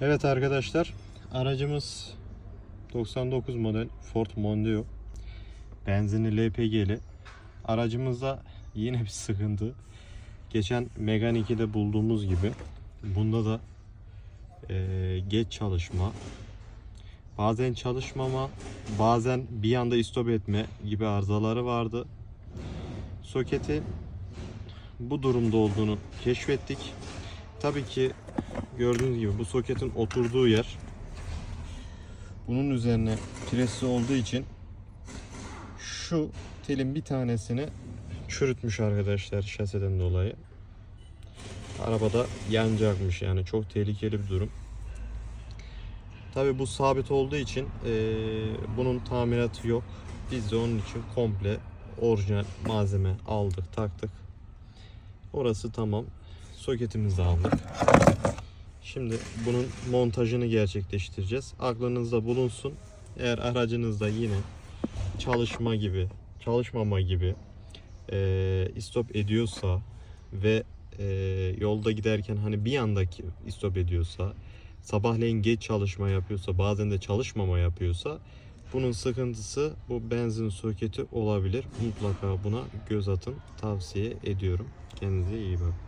Evet arkadaşlar aracımız 99 model Ford Mondeo. Benzinli LPG'li aracımızda yine bir sıkıntı. Geçen Megane 2'de bulduğumuz gibi bunda da eee, geç çalışma bazen çalışmama bazen bir anda istop etme gibi arızaları vardı. Soketi bu durumda olduğunu keşfettik. Tabii ki gördüğünüz gibi bu soketin oturduğu yer bunun üzerine presli olduğu için şu telin bir tanesini çürütmüş arkadaşlar şaseden dolayı. Arabada yanacakmış yani çok tehlikeli bir durum. Tabi bu sabit olduğu için eee, bunun tamiratı yok. Biz de onun için komple orijinal malzeme aldık taktık. Orası tamam. Soketimizi aldık. Şimdi bunun montajını gerçekleştireceğiz. Aklınızda bulunsun. Eğer aracınızda yine çalışma gibi, çalışmama gibi eee istop ediyorsa ve eee, yolda giderken hani bir andaki istop ediyorsa, sabahleyin geç çalışma yapıyorsa, bazen de çalışmama yapıyorsa bunun sıkıntısı bu benzin soketi olabilir. Mutlaka buna göz atın. Tavsiye ediyorum. Kendinize iyi bakın.